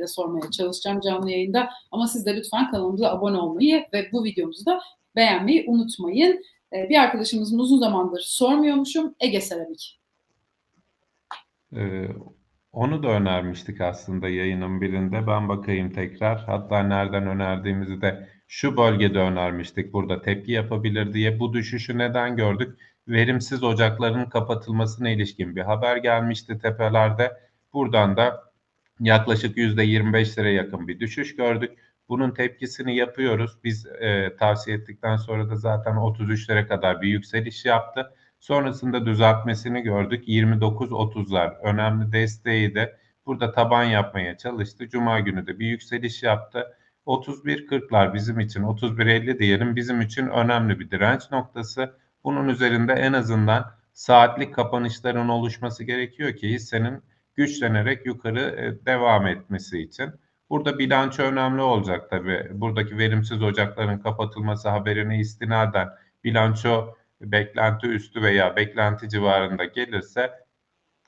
de sormaya çalışacağım canlı yayında. Ama siz de lütfen kanalımıza abone olmayı ve bu videomuzu da beğenmeyi unutmayın. Ee, bir arkadaşımızın uzun zamandır sormuyormuşum Ege Seramik. Ee, onu da önermiştik aslında yayının birinde. Ben bakayım tekrar. Hatta nereden önerdiğimizi de şu bölgede önermiştik. Burada tepki yapabilir diye. Bu düşüşü neden gördük? Verimsiz ocakların kapatılmasına ilişkin bir haber gelmişti tepelerde. Buradan da yaklaşık %25'lere yakın bir düşüş gördük. Bunun tepkisini yapıyoruz. Biz e, tavsiye ettikten sonra da zaten 33'lere kadar bir yükseliş yaptı. Sonrasında düzeltmesini gördük. 29-30'lar önemli desteği de burada taban yapmaya çalıştı. Cuma günü de bir yükseliş yaptı. 31-40'lar bizim için, 31-50 diyelim bizim için önemli bir direnç noktası. Bunun üzerinde en azından saatlik kapanışların oluşması gerekiyor ki hissenin güçlenerek yukarı e, devam etmesi için. Burada bilanço önemli olacak tabii. Buradaki verimsiz ocakların kapatılması haberine istinaden bilanço beklenti üstü veya beklenti civarında gelirse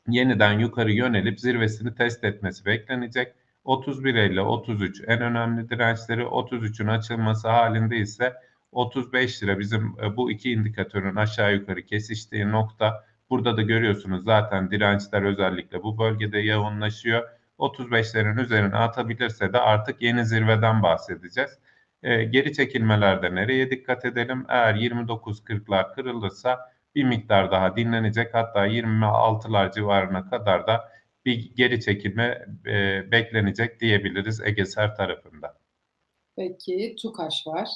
yeniden yukarı yönelip zirvesini test etmesi beklenecek. 31.50, 33 en önemli dirençleri 33'ün açılması halinde ise 35 lira bizim e, bu iki indikatörün aşağı yukarı kesiştiği nokta. Burada da görüyorsunuz zaten dirençler özellikle bu bölgede yoğunlaşıyor. 35'lerin üzerine atabilirse de artık yeni zirveden bahsedeceğiz. E, geri çekilmelerde nereye dikkat edelim? Eğer 29-40'lar kırılırsa bir miktar daha dinlenecek. Hatta 26'lar civarına kadar da bir geri çekilme e, beklenecek diyebiliriz Egeser tarafında. Peki Tukaş var.